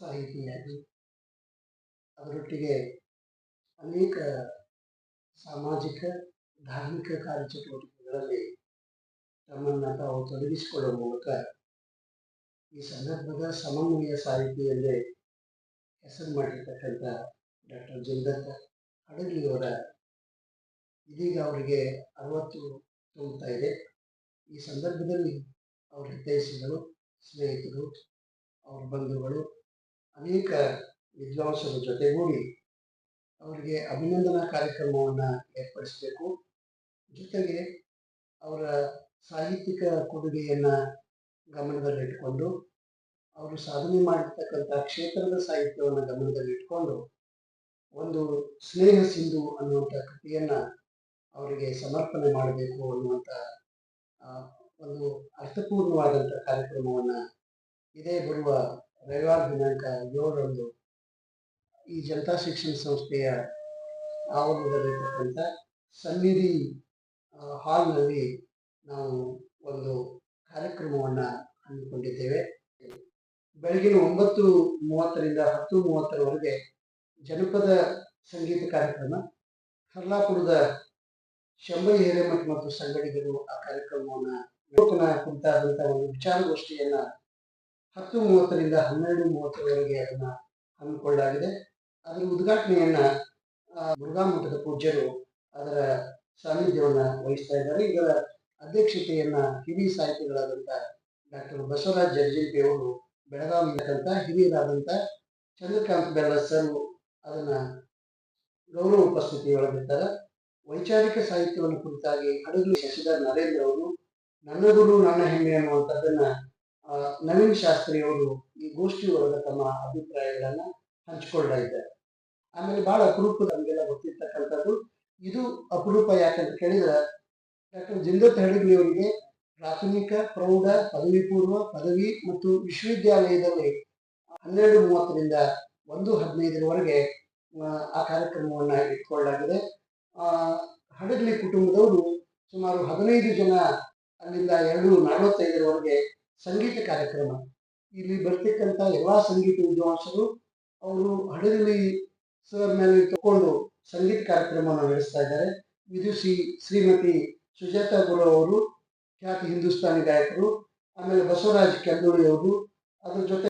ಸಾಹಿತಿಯಾಗಿ ಅದರೊಟ್ಟಿಗೆ ಅನೇಕ ಸಾಮಾಜಿಕ, ಧಾರ್ಮಿಕ ಕಾರ್ಯಚಟುವಟಿಕೆಗಳಲ್ಲಿ ತಮ್ಮನ್ನು ತಾವು ತೊಡಗಿಸಿಕೊಳ್ಳುವ ಮೂಲಕ ಈ ಸಂದರ್ಭದ ಸಮನ್ವಯ ಸಾಹಿತಿ ಹೆಸರು ಮಾಡಿರ್ತಕ್ಕಂಥ ಡಾಕ್ಟರ್ ಜಿಂದತ್ತ ಹಡಗಲಿಯವರ ಇದೀಗ ಅವರಿಗೆ ಅರವತ್ತು ತುಂಬುತ್ತಾ ಇದೆ. ಈ ಸಂದರ್ಭದಲ್ಲಿ ಅವರ ಹಿತೈಷಿಗಳು, ಸ್ನೇಹಿತರು, ಅವ್ರ ಬಂಧುಗಳು ಅನೇಕ ವಿದ್ವಾಂಸರ ಜೊತೆಗೂಡಿ ಅವರಿಗೆ ಅಭಿನಂದನಾ ಕಾರ್ಯಕ್ರಮವನ್ನು ಏರ್ಪಡಿಸಬೇಕು. ಜೊತೆಗೆ ಅವರ ಸಾಹಿತ್ಯಿಕ ಕೊಡುಗೆಯನ್ನು ಗಮನದಲ್ಲಿಟ್ಟುಕೊಂಡು, ಅವರು ಸಾಧನೆ ಮಾಡಿರ್ತಕ್ಕಂಥ ಕ್ಷೇತ್ರದ ಸಾಹಿತ್ಯವನ್ನು ಗಮನದಲ್ಲಿಟ್ಟುಕೊಂಡು, ಒಂದು ಸ್ನೇಹ ಸಿಂಧು ಅನ್ನುವಂಥ ಕೃತಿಯನ್ನು ಅವರಿಗೆ ಸಮರ್ಪಣೆ ಮಾಡಬೇಕು ಅನ್ನುವಂಥ ಒಂದು ಅರ್ಥಪೂರ್ಣವಾದಂಥ ಕಾರ್ಯಕ್ರಮವನ್ನು ಇದೇ ಬರುವ ರವಿವಾರ ದಿನಾಂಕ ಏಳರಂದು ಈ ಜನತಾ ಶಿಕ್ಷಣ ಸಂಸ್ಥೆಯ ಆವರಣದಲ್ಲಿರ್ತಕ್ಕಂಥ ಸನ್ನಿಧಿ ಹಾಲ್ನಲ್ಲಿ ನಾವು ಒಂದು ಕಾರ್ಯಕ್ರಮವನ್ನು ಹಮ್ಮಿಕೊಂಡಿದ್ದೇವೆ. ಬೆಳಗಿನ ಒಂಬತ್ತು ಮೂವತ್ತರಿಂದ ಹತ್ತು ಮೂವತ್ತರವರೆಗೆ ಜನಪದ ಸಂಗೀತ ಕಾರ್ಯಕ್ರಮ, ಹರ್ಲಾಪುರದ ಶಂಬೈ ಹಿರೇಮಠ ಮತ್ತು ಸಂಗಡಿಗರು ಆ ಕಾರ್ಯಕ್ರಮವನ್ನು ಕುರಿತಾದಂಥ ಒಂದು ವಿಚಾರಗೋಷ್ಠಿಯನ್ನ ಹತ್ತು ಮೂವತ್ತರಿಂದ ಹನ್ನೆರಡು ಮೂವತ್ತರವರೆಗೆ ಅದನ್ನ ಹಮ್ಮಿಕೊಳ್ಳಲಾಗಿದೆ. ಅದರ ಉದ್ಘಾಟನೆಯನ್ನ ಮುರುಘಾ ಮಠದ ಪೂಜ್ಯರು ಅದರ ಸಾನ್ನಿಧ್ಯವನ್ನು ವಹಿಸ್ತಾ ಇದ್ದಾರೆ. ಇದರ ಅಧ್ಯಕ್ಷತೆಯನ್ನ ಹಿರಿಯ ಸಾಹಿತಿಗಳಾದಂಥ ಡಾಕ್ಟರ್ ಬಸವರಾಜ್ ಜರ್ಜಿಂಪಿ ಅವರು ಬೆಳಗಾವಿಯಂತ ಹಿರಿಯರಾದಂಥ ಚಂದ್ರಕಾಂತ್ ಸರ್ ಅದನ್ನ ಗೌರವ ಉಪಸ್ಥಿತಿಯೊಳಗಿರ್ತಾರೆ ವೈಚಾರಿಕ ಸಾಹಿತ್ಯವನ್ನು ಕುರಿತಾಗಿ ಹಡಗು ಶಶಿಧರ್ ನರೇಂದ್ರ ಅವರು ನನ್ನ ಗುರು ನನ್ನ ಹೆಮ್ಮೆ ಅನ್ನುವಂಥದ್ದನ್ನ ನವೀನ್ ಶಾಸ್ತ್ರಿ ಅವರು ಈ ಗೋಷ್ಠಿ ಒಳಗೆ ತಮ್ಮ ಅಭಿಪ್ರಾಯಗಳನ್ನ ಹಂಚಿಕೊಳ್ತಾ ಇದ್ದಾರೆ. ಆಮೇಲೆ ಬಹಳ ಅಪರೂಪ ನಮಗೆಲ್ಲ ಗೊತ್ತಿರ್ತಕ್ಕಂಥದ್ದು ಇದು ಅಪರೂಪ ಯಾಕಂತ ಕೇಳಿದ್ರೆ ಡಾಕ್ಟರ್ ಜಿಂದತ್ ಹಡಗಲಿ ಅವರಿಗೆ ಪ್ರಾಥಮಿಕ ಪ್ರೌಢ ಪದವಿ ಪೂರ್ವ ಪದವಿ ಮತ್ತು ವಿಶ್ವವಿದ್ಯಾಲಯದಲ್ಲಿ ಹನ್ನೆರಡು ಮೂವತ್ತರಿಂದ ಒಂದು ಹದಿನೈದರವರೆಗೆ ಆ, ಕಾರ್ಯಕ್ರಮವನ್ನು ಇಟ್ಕೊಳ್ಳಲಾಗಿದೆ. ಹಡಗಲಿ ಕುಟುಂಬದವರು ಸುಮಾರು ಹದಿನೈದು ಜನ ಅಲ್ಲಿಂದ ಎರಡು ನಲವತ್ತೈದರವರೆಗೆ ಸಂಗೀತ ಕಾರ್ಯಕ್ರಮ. ಇಲ್ಲಿ ಬರ್ತಕ್ಕಂಥ ಎಲ್ಲಾ ಸಂಗೀತ ವಿದ್ವಾಂಸರು ಅವರು ಹಡಗಲಿ ಸರ್ ಮೇಲೆ ತಗೊಂಡು ಸಂಗೀತ ಕಾರ್ಯಕ್ರಮವನ್ನು ನಡೆಸ್ತಾ ಇದ್ದಾರೆ. ವಿದುಷಿ ಶ್ರೀಮತಿ ಸುಜಾತಾ ಗುರು ಅವರು ಖ್ಯಾತಿ ಹಿಂದೂಸ್ತಾನಿ ಗಾಯಕರು, ಆಮೇಲೆ ಬಸವರಾಜ್ ಕೆಂದೂರಿ ಅವರು, ಅದ್ರ ಜೊತೆ